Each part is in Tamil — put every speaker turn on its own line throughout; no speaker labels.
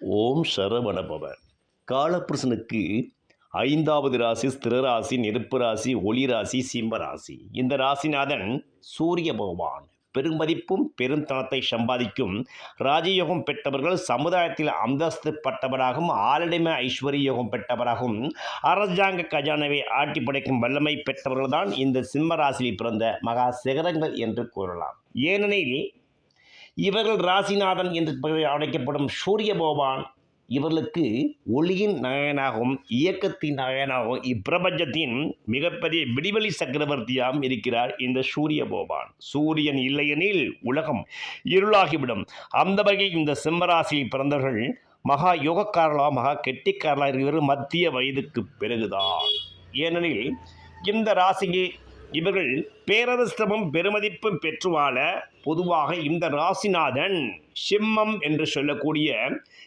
ஓம் சரவணபவ. காலப்புருஷனுக்கு ஐந்தாவது ராசி ஸ்திரராசி நெருப்பு ராசி ஒளி ராசி சிம்ம ராசி. இந்த ராசிநாதன் சூரிய பகவான். பெருமதிப்பும் பெருந்தனத்தை சம்பாதிக்கும் ராஜயோகம் பெற்றவர்கள் சமுதாயத்தில் அந்தஸ்து பட்டவராகவும் ஆளடிமை ஐஸ்வர்ய யோகம் பெற்றவராகவும் அரசாங்க கஜானவை ஆட்டி படைக்கும் வல்லமை பெற்றவர்கள்தான் இந்த சிம்ம ராசியில் பிறந்த மகா சிகரங்கள் என்று கூறலாம். ஏனெனில் இவர்கள் ராசிநாதன் என்று அழைக்கப்படும் சூரிய பகவான் இவர்களுக்கு ஒளியின் நாயனாகவும் இயக்கத்தின் நாயனாகவும் இப்பிரபஞ்சத்தின் மிகப்பெரிய விடிவெளி சக்கரவர்த்தியாகவும் இருக்கிறார் இந்த சூரிய பகவான். சூரியன் இல்லையெனில் உலகம் இருளாகிவிடும். அந்த வகையில் இந்த சிம்மராசியில் பிறந்தவர்கள் மகா யோகக்காரலா மகா கெட்டிக்காரலா இருக்கிற மத்திய வயதுக்கு பிறகுதான். ஏனெனில் இந்த ராசிக்கு இவர்கள் பேரதிர்ஷ்டமும் பெருமதிப்பும் பெற்று வாழ பொதுவாக இந்த ராசிநாதன் சிம்மம் என்று சொல்லக்கூடிய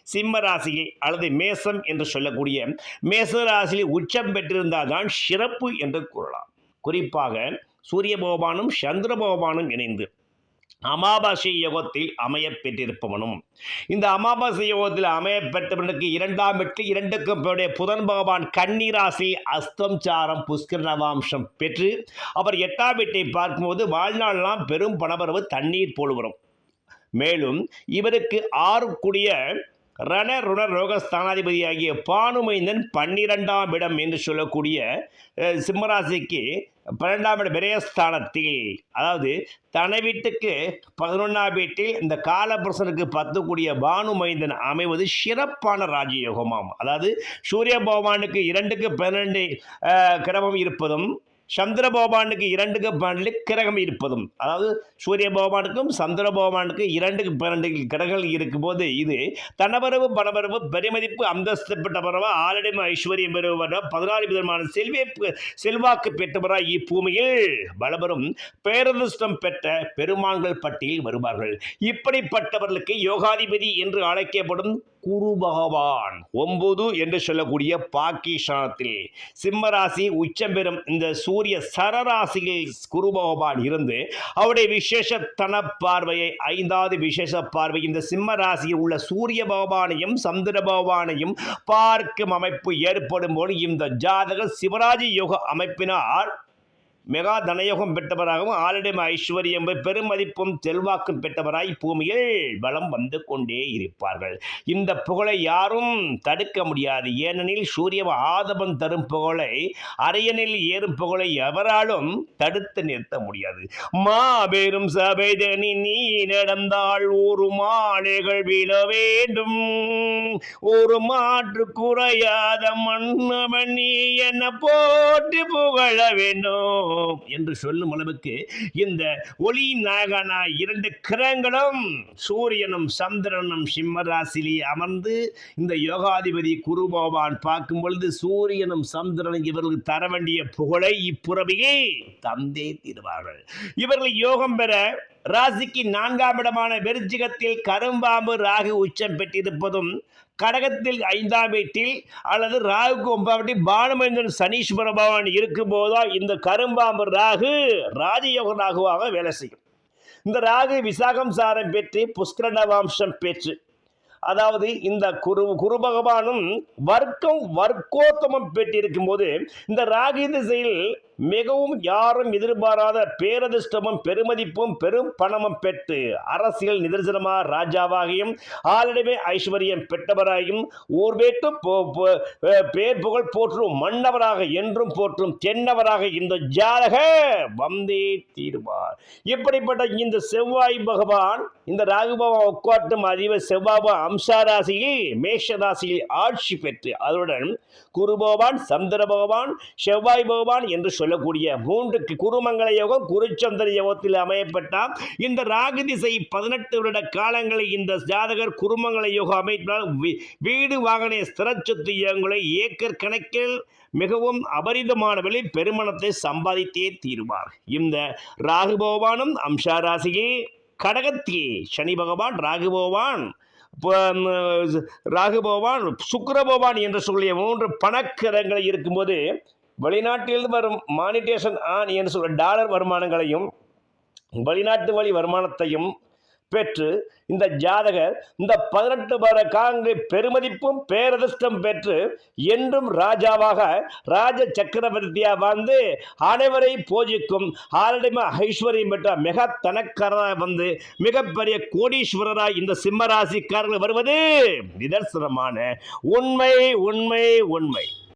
சிம்ம ராசியை அல்லது மேசம் என்று சொல்லக்கூடிய மேச ராசியில் உச்சம் பெற்றிருந்தால் தான் சிறப்பு என்று கூறலாம். குறிப்பாக சூரிய பகவானும் சந்திர பகவானும் இணைந்து அமாவாசை யோகத்தில் அமைய பெற்றிருப்பவனும். இந்த அமாவாசை யோகத்தில் அமைய பெற்றவனுக்கு இரண்டாம் வெற்றி இரண்டுக்கும் பிறகு புதன் பகவான் கன்னிராசி அஸ்தம் சாரம் புஷ்கர நவாம்சம் பெற்று அவர் எட்டாம் வீட்டை பார்க்கும்போது வாழ்நாளெல்லாம் பெரும் பணவரவு தண்ணீர் போல் வரும். மேலும் இவருக்கு ஆறுக்குடிய கூடிய ரண ருண ரோக பானுமைந்தன் பன்னிரெண்டாம் இடம் என்று சொல்லக்கூடிய சிம்மராசிக்கு பன்னெண்டாம் இட விரயஸ்தானத்தில். அதாவது தன வீட்டுக்கு பதினொன்றாம் வீட்டில் இந்த காலபுருஷனுக்கு பத்து கூடிய பானுமைந்தன் அமைவது சிறப்பான ராஜயோகமாம். அதாவது சூரிய பகவானுக்கு இரண்டுக்கு பன்னெண்டு கிரமம் இருப்பதும் சந்திர பகவானுக்கு இரண்டுக்கு பன்னெண்டு கிரகம் இருப்பதும் அதாவது சூரிய பகவானுக்கும் சந்திர பகவானுக்கும் இரண்டுக்கு பன்னெண்டு கிரகங்கள் இருக்கும்போது இது தனவரவு பணவரவு பெருமதிப்பு அந்தஸ்து பெற்றவரவா ஆலடிமை ஐஸ்வர்யம் பெறுவரா பதினாறு விதமான செல்வே செல்வாக்கு பெற்றவரா இப்பூமியில் பலபெறும் பேரதிர்ஷ்டம் பெற்ற பெருமான்கள் பட்டியலில் வருவார்கள். இப்படிப்பட்டவர்களுக்கு யோகாதிபதி என்று அழைக்கப்படும் குரு பகவான் ஒன்பது என்று சொல்லக்கூடிய பாக்கிஷானத்தில் சிம்மராசி உச்சம் பெறும் இந்த சூ சூரிய சரராசியில் குரு பகவான் இருந்து அவருடைய விசேஷ தன பார்வையை ஐந்தாவது விசேஷ பார்வை இந்த சிம்ம ராசியில் உள்ள சூரிய பகவானையும் சந்திர பகவானையும் பார்க்கும் அமைப்பு ஏற்படும் போது இந்த ஜாதக சிவராஜ யோக அமைப்பினால் மெகா தனயோகம் பெற்றவராகவும் ஆளிடம் ஐஸ்வர்யம் பெருமதிப்பும் செல்வாக்கும் பெற்றவராய் பூமியில் பலம் வந்து கொண்டே இருப்பார்கள். இந்த புகழை யாரும் தடுக்க முடியாது. ஏனெனில் சூரிய ஆதபம் தரும் புகழை அரியணில் ஏறும் புகழை எவராலும் தடுத்து நிறுத்த முடியாது. மாபெரும் சபைதனி நீ நடந்தால் ஒரு மாலைகள் விழ வேண்டும். ஒரு மாற்று குறையாத மன்னவன் நீ என போட்டு புகழ வேண்டும். என்று சொல்லும் அளவுக்கு இந்த ஒளி நாயகனா இரண்டு கிரகங்களும் சூரியனும் சந்திரனும் சிம்மராசிலே அமர்ந்து இந்த யோகாதிபதி குரு பகவான் பார்க்கும் பொழுது சூரியனும் சந்திரனும் இவர்களுக்கு தர வேண்டிய புகழை இப்புறவையே தந்தே தீர்வார்கள். இவர்கள் யோகம் பெற ராசிக்கு நான்காம் இடமான வெறிச்சிகத்தில் கரும்பாம்பு ராகு உச்சம் பெற்றிருப்பதும் கடகத்தில் ஐந்தாம் வீட்டில் அல்லது ராகுக்கு ஒன்பதாம் வீட்டில் சனீஸ்வர பகவான் இருக்கும்போதா இந்த கரும்பாம்பு ராகு ராஜயோக ராகுவாக வேலை செய்யும். இந்த ராகு விசாகம் சாரம் பெற்று புஷ்கரணவாம்சம் பெற்று அதாவது இந்த குரு குரு பகவானும் வர்க்கம் வர்க்கோத்தமம் பெற்றிருக்கும் போது இந்த ராகு திசையில் மிகவும் யாரும் எதிர்பாராத பேரதிர்ஷ்டமும் பெருமதிப்பும் பெரும் பணமும் பெற்று அரசியல் நிதர்சனமாக ராஜாவாகியும் ஆளிடமே ஐஸ்வர்யம் பெற்றவராயும் ஊர் வேட்டு பேர் புகழ் போற்றும் மன்னவராக என்றும் போற்றும் தென்னவராக இந்த ஜாதக வந்தே தீர்வார். இப்படிப்பட்ட இந்த செவ்வாய் பகவான் இந்த ராகுபவன் உட்காட்டும் அதிபர் செவ்வாபா அம்சா ராசியில் மேஷ ராசியில் ஆட்சி பெற்று அதனுடன் குரு பகவான் சந்திர பகவான் செவ்வாய் பகவான் என்று சொல்லக்கூடிய மூன்று குருமங்கள யோகம் குருச்சந்திர யோகத்தில் அமையப்பட்டால் இந்த ராகு திசை பதினெட்டு வருட காலங்களில் இந்த ஜாதகர் குருமங்கள யோகம் அமைத்தால் வீ- வீடு வாகன ஸ்திரச்சொத்து யோகங்களை ஏக்கர் கணக்கில் மிகவும் அபரிதமான விலை பெருமணத்தை சம்பாதித்தே தீருவார். இந்த ராகு பகவானும் அம்சா ராசியில் கடகத்தியே சனி பகவான் ராகு பகவான் ராகு பகவான் சுக்கர பகவான் என்று சொல்லிய மூன்று பணக்கிரகங்கள் இருக்கும்போது வெளிநாட்டிலிருந்து வரும் மானிட்டேஷன் ஆன் என்று சொல்ல டாலர் வருமானங்களையும் வெளிநாட்டு வழி வருமானத்தையும் பெற்று இந்த ஜாதகர் இந்த பதினெட்டு வருட காலங்களில் பெருமதிப்பும் பேரதிர்ஷ்டம் பெற்று என்றும் ராஜாவாக ராஜ சக்கரவர்த்தியாக வாழ்ந்து அனைவரை பூஜிக்கும் ஆரடிம ஐஸ்வர்யம் பெற்ற மிக தனக்காரராக வந்து மிகப்பெரிய கோடீஸ்வரராய் இந்த சிம்மராசிக்காரர்கள் வருவது நிதர்சனமான உண்மை உண்மை உண்மை.